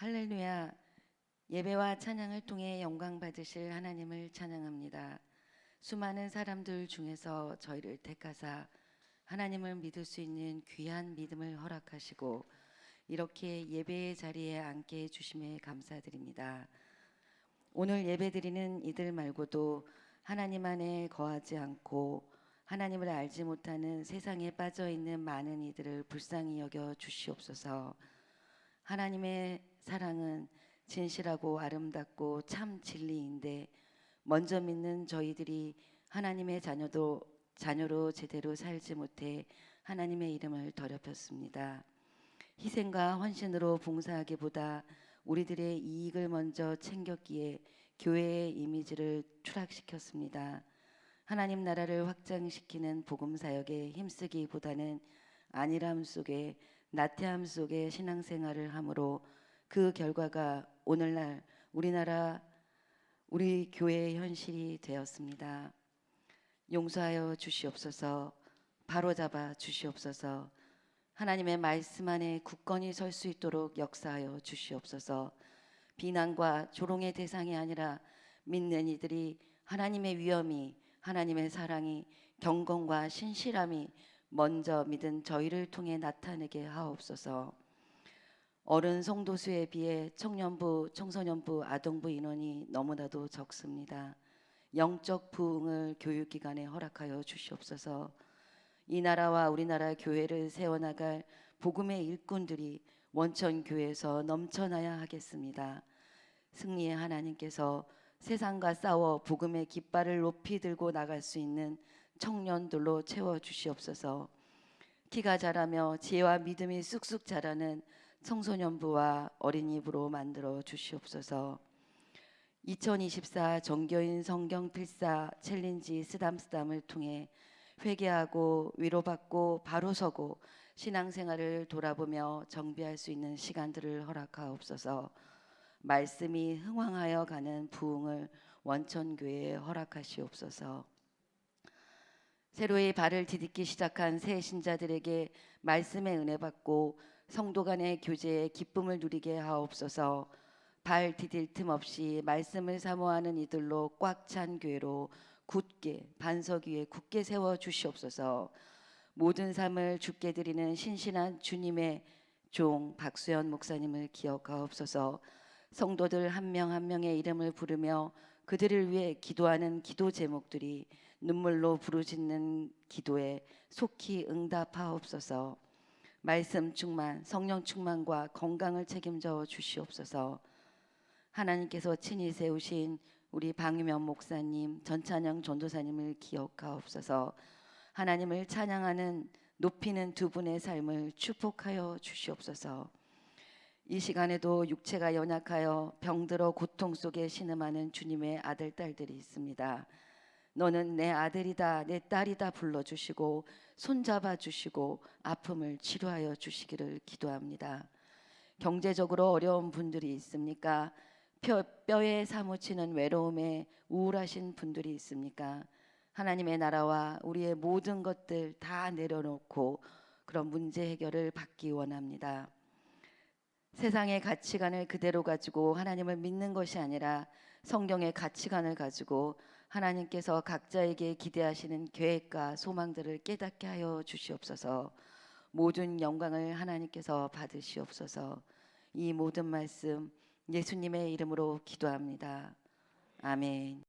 할렐루야. 예배와 찬양을 통해 영광 받으실 하나님을 찬양합니다. 수많은 사람들 중에서 저희를 택하사 하나님을 믿을 수 있는 귀한 믿음을 허락하시고 이렇게 예배의 자리에 앉게 해 주심에 감사드립니다. 오늘 예배드리는 이들 말고도 하나님 안에 거하지 않고 하나님을 알지 못하는 세상에 빠져 있는 많은 이들을 불쌍히 여겨 주시옵소서. 하나님의 사랑은 진실하고 아름답고 참 진리인데 먼저 믿는 저희들이 하나님의 자녀도 자녀로 제대로 살지 못해 하나님의 이름을 더럽혔습니다. 희생과 헌신으로 봉사하기보다 우리들의 이익을 먼저 챙겼기에 교회의 이미지를 추락시켰습니다. 하나님 나라를 확장시키는 복음 사역에 힘쓰기보다는 안일함 속에 나태함 속에 신앙생활을 함으로 그 결과가 오늘날 우리나라 우리 교회의 현실이 되었습니다. 용서하여 주시옵소서. 바로잡아 주시옵소서. 하나님의 말씀 안에 굳건히 설 수 있도록 역사하여 주시옵소서. 비난과 조롱의 대상이 아니라 믿는 이들이 하나님의 위엄이 하나님의 사랑이 경건과 신실함이 먼저 믿은 저희를 통해 나타내게 하옵소서. 어른 성도수에 비해 청년부, 청소년부, 아동부 인원이 너무나도 적습니다. 영적 부흥을 교육기관에 허락하여 주시옵소서. 이 나라와 우리나라 교회를 세워나갈 복음의 일꾼들이 원천 교회에서 넘쳐나야 하겠습니다. 승리의 하나님께서 세상과 싸워 복음의 깃발을 높이 들고 나갈 수 있는 청년들로 채워 주시옵소서. 키가 자라며 지혜와 믿음이 쑥쑥 자라는 청소년부와 어린이부로 만들어 주시옵소서. 2024 정교인 성경 필사 챌린지 쓰담쓰담을 통해 회개하고 위로받고 바로 서고 신앙생활을 돌아보며 정비할 수 있는 시간들을 허락하옵소서. 말씀이 흥왕하여 가는 부흥을 원천교회에 허락하시옵소서. 새로이 발을 디딛기 시작한 새 신자들에게 말씀의 은혜 받고 성도 간의 교제에 기쁨을 누리게 하옵소서. 발 디딜 틈 없이 말씀을 사모하는 이들로 꽉 찬 교회로 굳게 반석 위에 굳게 세워 주시옵소서. 모든 삶을 주께 드리는 신신한 주님의 종 박수현 목사님을 기억하옵소서. 성도들 한 명 한 명의 이름을 부르며 그들을 위해 기도하는 기도 제목들이 눈물로 부르짖는 기도에 속히 응답하옵소서. 말씀 충만, 성령 충만과 건강을 책임져 주시옵소서. 하나님께서 친히 세우신 우리 방유면 목사님, 전찬영 전도사님을 기억하옵소서. 하나님을 찬양하는 높이는 두 분의 삶을 축복하여 주시옵소서. 이 시간에도 육체가 연약하여 병들어 고통 속에 신음하는 주님의 아들 딸들이 있습니다. 너는 내 아들이다 내 딸이다 불러 주시고 손잡아 주시고 아픔을 치료하여 주시기를 기도합니다. 경제적으로 어려운 분들이 있습니까? 뼈, 뼈에 사무치는 외로움에 우울하신 분들이 있습니까? 하나님의 나라와 우리의 모든 것들 다 내려놓고 그런 문제 해결을 받기 원합니다. 세상의 가치관을 그대로 가지고 하나님을 믿는 것이 아니라 성경의 가치관을 가지고 하나님께서 각자에게 기대하시는 계획과 소망들을 깨닫게 하여 주시옵소서. 모든 영광을 하나님께서 받으시옵소서. 이 모든 말씀 예수님의 이름으로 기도합니다. 아멘.